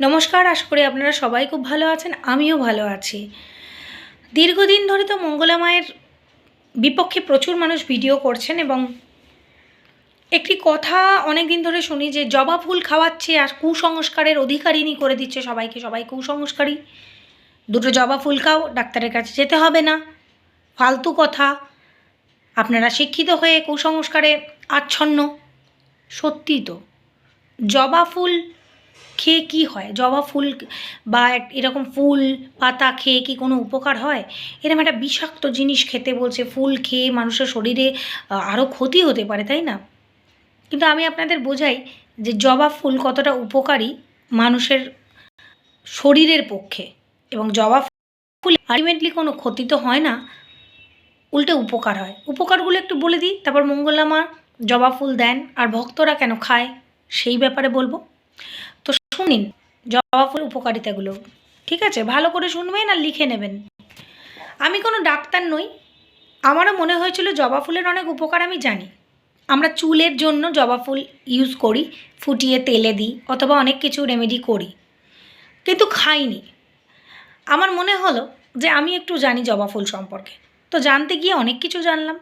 নমস্কার, আশা করি আপনারা সবাই খুব ভালো আছেন, আমিও ভালো আছি। দীর্ঘদিন ধরে তো মঙ্গলা মায়ের বিপক্ষে প্রচুর মানুষ ভিডিও করছেন এবং একটি কথা অনেক দিন ধরে শুনি যে জবা ফুল খাওয়াচ্ছে আর কুসংস্কারের অধিকারিণী করে দিচ্ছে সবাইকে, সবাই কুসংস্কারী। দুটো জবা ফুল খাও, ডাক্তারের কাছে যেতে হবে না। ফালতু কথা। আপনারা শিক্ষিত হয়ে কুসংস্কারে আচ্ছন্ন। সত্যি তো। জবা ফুল খেয়ে কি হয়? জবা ফুল বা এরকম ফুল, পাতা খেয়ে কি কোনো উপকার হয়? এরকম একটা বিষাক্ত জিনিস খেতে বলছে, ফুল খেয়ে মানুষের শরীরে আরও ক্ষতি হতে পারে, তাই না? কিন্তু আমি আপনাদের বোঝাই যে জবা ফুল কতটা উপকারী মানুষের শরীরের পক্ষে এবং জবা ফুল আলটিমেটলি কোনো ক্ষতি তো হয় না, উল্টে উপকার হয়। উপকারগুলো একটু বলে দিই, তারপর মঙ্গলামা জবা ফুল দেন, আর ভক্তরা কেন খায়, সেই ব্যাপারে বলব। শুনিন জবা ফুল উপকারিতাগুলো। ঠিক আছে? ভালো করে শুনবেন আর লিখে নেবেন। আমি কোনো ডাক্তার নই। আমারও মনে হয়েছিল জবা ফুলের অনেক উপকার আমি জানি। আমরা চুলের জন্য জবা ফুল ইউজ করি, ফুটিয়ে তেলে দিই, অথবা অনেক কিছু রেমেডি করি। কিন্তু খাইনি। আমার মনে হলো যে আমি একটু জানি জবা ফুল সম্পর্কে। তো জানতে গিয়ে অনেক কিছু জানলাম।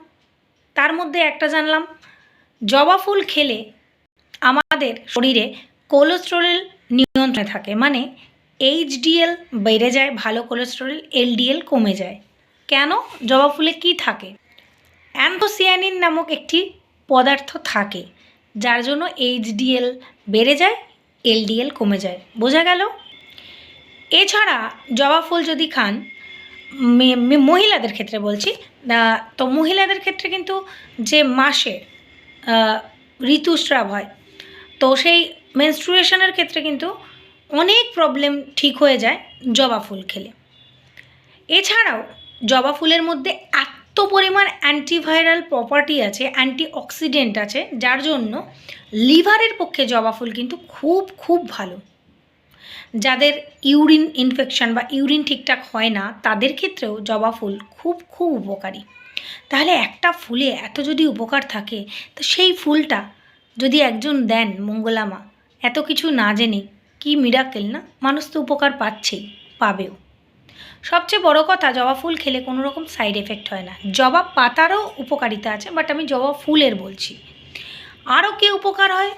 তার মধ্যে একটা জানলাম, জবা ফুল খেলে আমাদের শরীরে কোলেস্টেরল নিয়ন্ত্রণে থাকে। মানে এইচডিএল বেড়ে যায়, ভালো কোলেস্টেরল এলডিএল কমে যায়। কেন? জবা ফুলে কী থাকে? অ্যান্থোসিয়ানিন নামক একটি পদার্থ থাকে, যার জন্য এইচডিএল বেড়ে যায় এলডিএল কমে যায়। বোঝা গেল? এছাড়া জবা ফুল যদি খান মহিলাদের ক্ষেত্রে বলছি তো মহিলাদের ক্ষেত্রে কিন্তু যে মাসে ঋতুস্রাব হয় তো সেই মেনস্ট্রুয়েশনের ক্ষেত্রে কিন্তু অনেক প্রবলেম ঠিক হয়ে যায় জবা ফুল খেলে। এছাড়াও জবা ফুলের মধ্যে এত পরিমাণ অ্যান্টিভাইরাল প্রপার্টি আছে অ্যান্টি অক্সিডেন্ট আছে, যার জন্য লিভারের পক্ষে জবা ফুল কিন্তু খুব খুব ভালো। যাদের ইউরিন ইনফেকশন বা ইউরিন ঠিকঠাক হয় না, তাদের ক্ষেত্রেও জবা ফুল খুব খুব উপকারী। তাহলে একটা ফুলে এত যদি উপকার থাকে, তো সেই ফুলটা যদি একজন দেন মঙ্গলামা, এত কিছু না জেনে কি মিরাকেল না? মানুষ তো উপকার পাচ্ছেই, পাবেও। সবচেয়ে বড় কথা, জবা ফুল খেলে কোনো রকম সাইড এফেক্ট হয় না। জবা পাতারও উপকারিতা আছে বাট আমি জবা ফুলের বলছি। আরও কি উপকার হয়?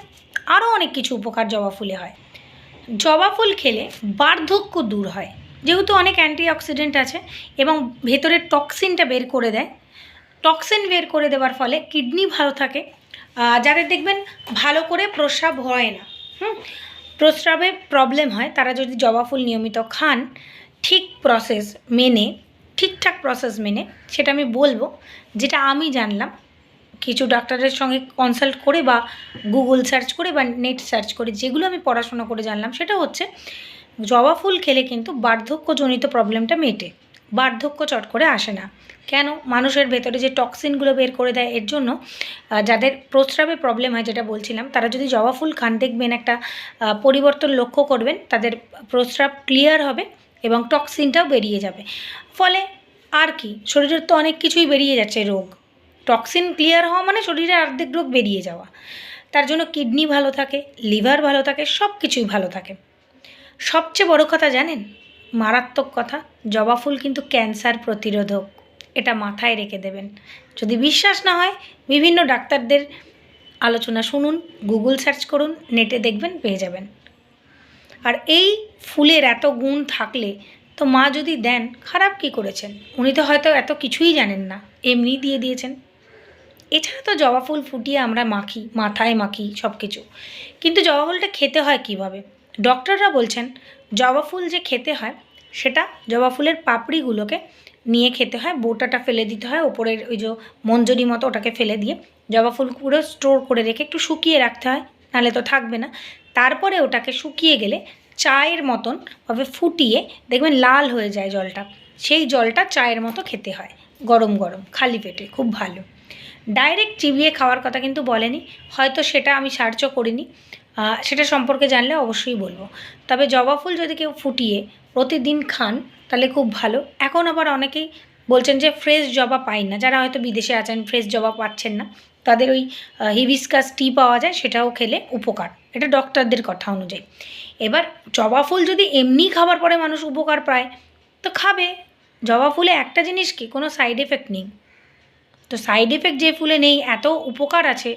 আরও অনেক কিছু উপকার জবা ফুলে হয়। জবা ফুল খেলে বার্ধক্য দূর হয়। যেহেতু অনেক অ্যান্টিঅক্সিডেন্ট আছে এবং ভেতরের টক্সিনটা বের করে দেয় টক্সিন বের করে দেওয়ার ফলে কিডনি ভালো থাকে যাদের দেখবেন ভালো করে প্রস্রাব হয় না, হুম, প্রস্রাবে প্রবলেম হয়, তারা যদি জবা ফুল নিয়মিত খান, ঠিক প্রসেস মেনে, ঠিকঠাক প্রসেস মেনে, সেটা আমি বলব, যেটা আমি জানলাম, কিছু ডাক্তারের সঙ্গে কনসাল্ট করে বা গুগল সার্চ করে বা নেট সার্চ করে, যেগুলো আমি পড়াশোনা করে জানলাম, সেটা হচ্ছে জবা ফুল খেলে কিন্তু বার্ধক্যজনিত প্রবলেমটা মেটে। বার্ধক্য চট করে আসে না। কেন? মানুষের ভেতরে যে টক্সিনগুলো বের করে দেয়, এর জন্য যাদের প্রস্রাবে প্রবলেম হয়, যেটা বলছিলাম, তারা যদি জবা ফুল খান, দেখবেন একটা পরিবর্তন লক্ষ্য করবেন, তাদের প্রস্রাব ক্লিয়ার হবে এবং টক্সিনটাও বেরিয়ে যাবে। ফলে আর কি, শরীরের তো অনেক কিছুই বেরিয়ে যাচ্ছে রোগ। টক্সিন ক্লিয়ার হওয়া মানে শরীরে অর্ধেক রোগ বেরিয়ে যাওয়া। তার জন্য কিডনি ভালো থাকে, লিভার ভালো থাকে সব কিছুই ভালো থাকে। সবচেয়ে বড় কথা জানেন মারাত্মক কথা, জবা ফুল কিন্তু ক্যান্সার প্রতিরোধক। এটা মাথায় রেখে দেবেন। যদি বিশ্বাস না হয়, বিভিন্ন ডাক্তারদের আলোচনা শুনুন, গুগল সার্চ করুন, নেটে দেখবেন, পেয়ে যাবেন। আর এই ফুলের এত গুণ থাকলে তো মা যদি দেন, খারাপ কি করেছেন? উনি তো হয়তো এত কিছুই জানেন না, এমনি দিয়ে দিয়েছেন। এছাড়া তো জবা ফুল ফুটিয়ে আমরা মাখি, মাথায় মাখি সব কিছু কিন্তু জবা ফুলটা খেতে হয় কীভাবে? ডক্টররা বলছেন জবা ফুল যে খেতে হয়, সেটা জবা ফুলের পাপড়িগুলোকে নিয়ে খেতে হয়। বোটাটা ফেলে দিতে হয়, ওপরের ওই যে মঞ্জরি মতো ওটাকে ফেলে দিয়ে জবা ফুল পুরো স্টোর করে রেখে একটু শুকিয়ে রাখতে হয়, নাহলে তো থাকবে না। তারপরে ওটাকে শুকিয়ে গেলে চায়ের মতন ভাবে ফুটিয়ে দেখবেন লাল হয়ে যায় জলটা। সেই জলটা চায়ের মতো খেতে হয়, গরম গরম, খালি পেটে, খুব ভালো। ডাইরেক্ট চিবিয়ে খাওয়ার কথা কিন্তু বলেনি, হয়তো সেটা আমি সার্চও করিনি। সেটা সম্পর্কে জানলে অবশ্যই বলব। তবে জবা ফুল যদি কেউ ফুটিয়ে প্রতিদিন খান, তাহলে খুব ভালো। এখন আবার অনেকেই বলছেন যে ফ্রেশ জবা পাই না। যারা হয়তো বিদেশে আছেন ফ্রেশ জবা পাচ্ছেন না, তাদের ওই হিবিস্কাস টি পাওয়া যায়, সেটাও খেলে উপকার। এটা ডক্টরদের কথা অনুযায়ী। এবার জবা ফুল যদি এমনি খাবার পরে মানুষ উপকার পায়, তো খাবে। জবা ফুলে একটা জিনিস কি? কোনো সাইড এফেক্ট নেই। তো সাইড এফেক্ট যে ফুলে নেই, এত উপকার আছে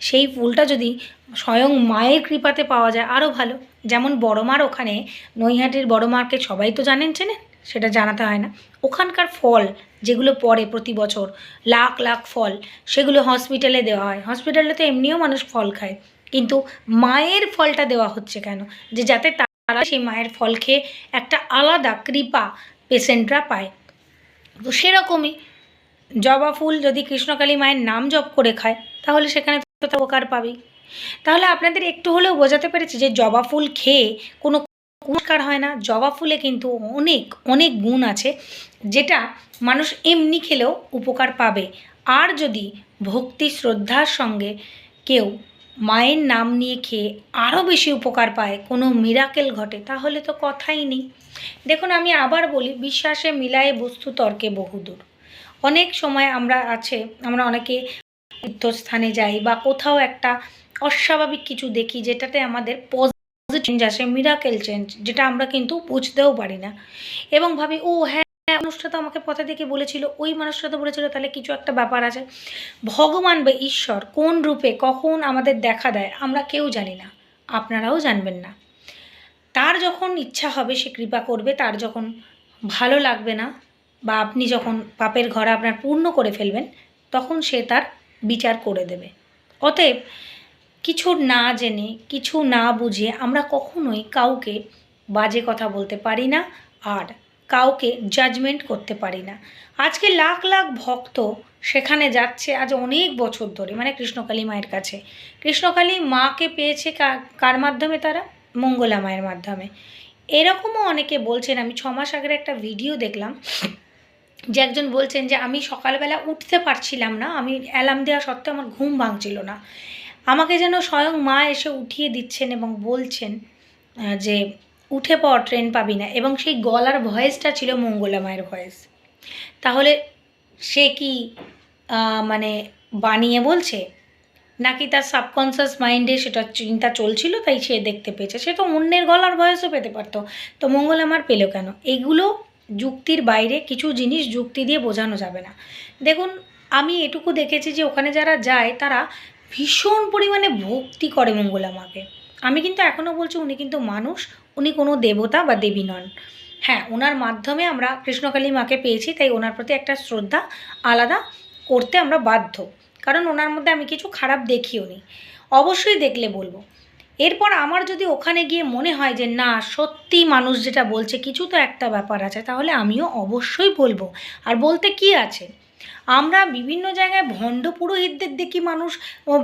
সেই ফুলটা যদি স্বয়ং মায়ের কৃপাতে পাওয়া যায়, আরও ভালো। যেমন বড় মার ওখানে, নৈহাটির বড় মাকে সবাই তো জানেন, চেনেন? সেটা জানাতে হয় না। ওখানকার ফল যেগুলো পড়ে প্রতি বছর, লাখ লাখ ফল, সেগুলো হসপিটালে দেওয়া হয়। হসপিটালে তো এমনিও মানুষ ফল খায়। কিন্তু মায়ের ফলটা দেওয়া হচ্ছে কেন? যে যাতে তারা সেই মায়ের ফল খেয়ে একটা আলাদা কৃপা পেশেন্টরা পায়। তো সেরকমই জবা ফুল যদি কৃষ্ণকালী মায়ের নাম জপ করে খায়, তাহলে সেখানে উপকার পাবে। তাহলে আপনাদের একটু হলেও বোঝাতে পেরেছি যে জবা ফুল খেয়ে কোনো উপকার হয় না। জবা ফুলে কিন্তু অনেক অনেক গুণ আছে যেটা মানুষ এমনি খেলেও উপকার পাবে। আর যদি ভক্তি শ্রদ্ধার সঙ্গে কেউ মায়ের নাম নিয়ে খেয়ে আরও বেশি উপকার পায়, কোনো মিরাকেল ঘটে, তাহলে তো কথাই নেই। দেখুন, আমি আবার বলি, বিশ্বাসে মিলায়ে বস্তু তর্কে বহুদূর। অনেক সময় আমরা আছে, আমরা অনেকে তীর্থস্থানে যাই বা কোথাও একটা অস্বাভাবিক কিছু দেখি যেটাতে আমাদের পজিটিভ চেঞ্জ আসে মিরাকেল চেঞ্জ যেটা আমরা কিন্তু বুঝতেও পারি না। এবং ভাবি, ও হ্যাঁ মানুষটা তো আমাকে পথে দেখে বলেছিল, ওই মানুষটা তো বলেছিল, তাহলে কিছু একটা ব্যাপার আছে। ভগবান বা ঈশ্বর কোন রূপে কখন আমাদের দেখা দেয়, আমরা কেউ জানি না, আপনারাও জানবেন না। তার যখন ইচ্ছা হবে, সে কৃপা করবে, তার যখন ভালো লাগবে না, বা আপনি যখন পাপের ঘর আপনার পূর্ণ করে ফেলবেন, তখন সে তার বিচার করে দেবে। অতএব কিছু না জেনে, কিছু না বুঝে আমরা কখনোই কাউকে বাজে কথা বলতে পারি না আর কাউকে জাজমেন্ট করতে পারি না। আজকে লাখ লাখ ভক্ত সেখানে যাচ্ছে, আজ অনেক বছর ধরে মানে কৃষ্ণকালী মায়ের কাছে। কৃষ্ণকালী মাকে পেয়েছে কার মাধ্যমে তারা? মঙ্গলা মায়ের মাধ্যমে। এরকমও অনেকে বলছেন, আমি ছ মাস আগের একটা ভিডিও দেখলাম যে একজন বলছেন যে আমি সকালবেলা উঠতে পারছিলাম না, আমি অ্যালার্ম দেওয়া সত্ত্বেও আমার ঘুম ভাঙছিল না। আমাকে যেন স্বয়ং মা এসে উঠিয়ে দিচ্ছেন এবং বলছেন যে উঠে পড় ট্রেন পাবি না। এবং সেই গলার ভয়েসটা ছিল মঙ্গলা মায়ের ভয়েস। তাহলে সে কি মানে বানিয়ে বলছে? নাকি তার সাবকনসিয়াস মাইন্ডে সেটা চিন্তা চলছিল, তাই সে দেখতে পেয়েছে? সে তো অন্যের গলার ভয়েসও পেতে পারতো। তো মঙ্গল আমার পেল কেন? এগুলো যুক্তির বাইরে কিছু জিনিস যুক্তি দিয়ে বোঝানো যাবে না। দেখুন, আমি এটুকু দেখেছি যে ওখানে যারা যায়, তারা ভীষণ পরিমাণে ভক্তি করে মঙ্গলা মাকে আমি কিন্তু এখনও বলছি উনি কিন্তু মানুষ, উনি কোনো দেবতা বা দেবী নন। হ্যাঁ ওনার মাধ্যমে আমরা কৃষ্ণকালী মাকে পেয়েছি, তাই ওনার প্রতি একটা শ্রদ্ধা আলাদা করতে আমরা বাধ্য। কারণ ওনার মধ্যে আমি কিছু খারাপ দেখিও নি। অবশ্যই দেখলে বলব এরপর আমার যদি ওখানে গিয়ে মনে হয় যে না সত্যি মানুষ যেটা বলছে, কিছু তো একটা ব্যাপার আছে, তাহলে আমিও অবশ্যই বলব। আর বলতে কি আছে? আমরা বিভিন্ন জায়গায় ভণ্ড পুরোহিতদের দেখি মানুষ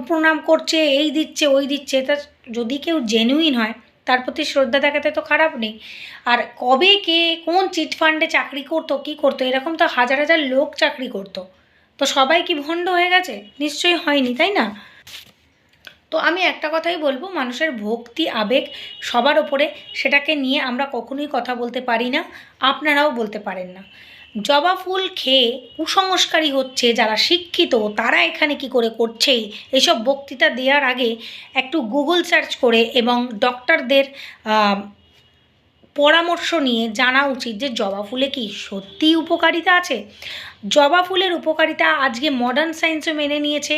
প্রণাম করছে, এই দিচ্ছে, ওই দিচ্ছে তা যদি কেউ জেনুইন হয়, তার প্রতি শ্রদ্ধা দেখাতে তো খারাপ নেই। আর কবে কে কোন চিট ফান্ডে চাকরি করতো, কী করতো, এরকম তো হাজার হাজার লোক চাকরি করতো। তো সবাই কি ভণ্ড হয়ে গেছে? নিশ্চয়ই হয়নি, তাই না? তো আমি একটা কথাই বলব, মানুষের ভক্তি, আবেগ সবার ওপরে, সেটাকে নিয়ে আমরা কখনোই কথা বলতে পারি না, আপনারাও বলতে পারেন না। জবা ফুল খেয়ে কুসংস্কারী হচ্ছে যারা শিক্ষিত, তারা এখানে কি করে করছে? এসব বক্তৃতা দেওয়ার আগে একটু গুগল সার্চ করে এবং ডক্টরদের পরামর্শ নিয়ে জানা উচিত যে জবা ফুলে কি সত্যিই উপকারিতা আছে? জবা ফুলের উপকারিতা আজকে মডার্ন সায়েন্সও মেনে নিয়েছে,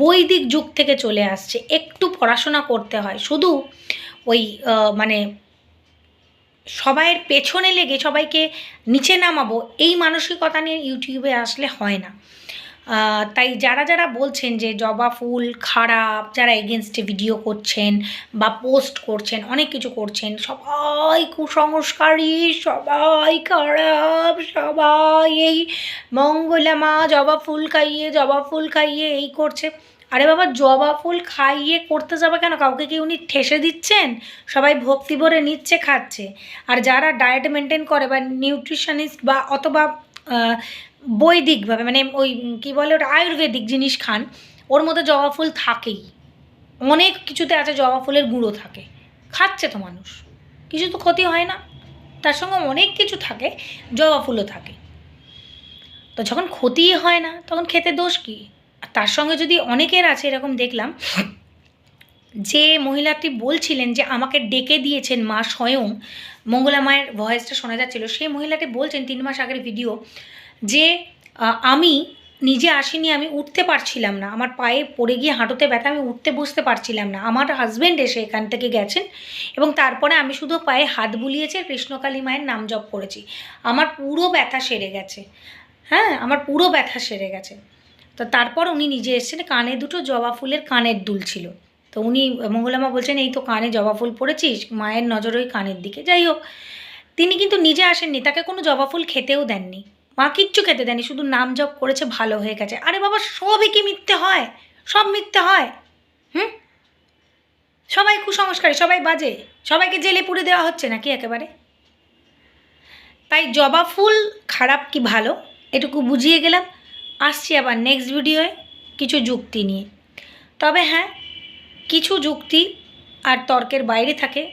বৈদিক যুগ থেকে চলে আসছে, একটু পড়াশোনা করতে হয়। শুধু ওই মানে সবাইয়ের পেছনে লেগে সবাইকে নিচে নামাবো, এই মানসিকতা নিয়ে ইউটিউবে আসলে হয় না। তাই যারা যারা বলছেন যে জবা ফুল খারাপ, যারা এগেনস্টে ভিডিও করছেন বা পোস্ট করছেন, অনেক কিছু করছেন, সবাই কুসংস্কারী, সবাই খারাপ, সবাই এই মঙ্গলা মা জবা ফুল খাইয়ে, জবা ফুল খাইয়ে এই করছে। আরে বাবা, জবা ফুল খাইয়ে করতে যাবে কেন? কাউকে কি উনি ঠেসে দিচ্ছেন? সবাই ভক্তি ভরে নিচ্ছে, খাচ্ছে। আর যারা ডায়েট মেনটেন করে বা নিউট্রিশনিস্ট বা অথবা বৈদিকভাবে মানে ওই কি বলে ওটা আয়ুর্বেদিক জিনিস খান, ওর মধ্যে জবা ফুল থাকেই। অনেক কিছুতে আছে জবা ফুলের গুঁড়ো থাকে। খাচ্ছে তো মানুষ। কিছু তো ক্ষতি হয় না। তার সঙ্গে অনেক কিছু থাকে, জবা ফুলও থাকে। তো যখন ক্ষতিই হয় না, তখন খেতে দোষ কী? আর তার সঙ্গে যদি অনেকের আছে, এরকম দেখলাম, যে মহিলাটি বলছিলেন যে আমাকে ডেকে দিয়েছেন মা স্বয়ং, মঙ্গলা মায়ের ভয়েসটা শোনা যাচ্ছিল, সেই মহিলাটি বলছেন, তিন মাস আগের ভিডিও যে আমি নিজে আসিনি, আমি উঠতে পারছিলাম না। আমার পায়ে পড়ে গিয়ে হাঁটুতে ব্যথা, আমি উঠতে বসতে পারছিলাম না। আমার হাজব্যান্ড এসে এখান থেকে গেছেন এবং তারপরে আমি শুধু পায়ে হাত বুলিয়েছি কৃষ্ণকালী মায়ের নাম জপ করেছি। আমার পুরো ব্যথা সেরে গেছে। হ্যাঁ আমার পুরো ব্যথা সেরে গেছে। তো তারপর উনি নিজে এসেছেন, কানে দুটো জবা ফুলের কানের দুল ছিল। তো উনি মঙ্গলামা বলছেন, এই তো কানে জবা ফুল পড়েছিস, মায়ের নজর ওই কানের দিকে। যাই হোক, তিনি কিন্তু নিজে আসেননি, তাকে কোনো জবা ফুল খেতেও দেননি। মা কিচ্ছু খেতে দেয়নি, শুধু নাম জপ করেছে, ভালো হয়ে গেছে। আরে বাবা, সবই কি মিথ্যে হয়? সব মিথ্যে হয়। হুম? সবাই কুসংস্কারী, সবাই বাজে। সবাইকে জেলে পুড়ে দেওয়া হচ্ছে নাকি একেবারে? তাই জবা ফুল খারাপ কি ভালো? এটুকু বুঝিয়ে গেলাম। আসছি আবার নেক্সট ভিডিওয়ে কিছু যুক্তি নিয়ে। তবে হ্যাঁ কিছু যুক্তি আর তর্কের বাইরে থাকে।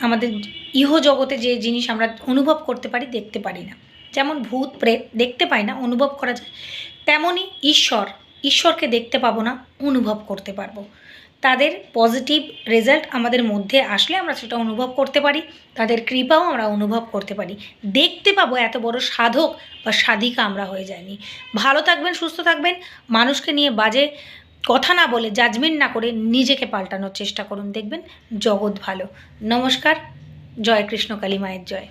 আমাদের ইহ জগতে যে জিনিস আমরা অনুভব করতে পারি, দেখতে পারি না। যেমন ভূত প্রেত দেখতে পাই না, অনুভব করা যায়। তেমনই ঈশ্বর, ঈশ্বরকে দেখতে পাবো না, অনুভব করতে পারব। তাদের পজিটিভ রেজাল্ট আমাদের মধ্যে আসলে আমরা সেটা অনুভব করতে পারি, তাদের কৃপাও আমরা অনুভব করতে পারি। দেখতে পাবো এত বড় সাধক বা সাধিকা আমরা হয়ে যায়নি ভালো থাকবেন, সুস্থ থাকবেন, মানুষকে নিয়ে বাজে কথা না বলে জাজমেন্ট না করে নিজেকে পাল্টানোর চেষ্টা করুন। দেখবেন জগৎ ভালো। নমস্কার, জয় কৃষ্ণ কালী মায়ের জয়।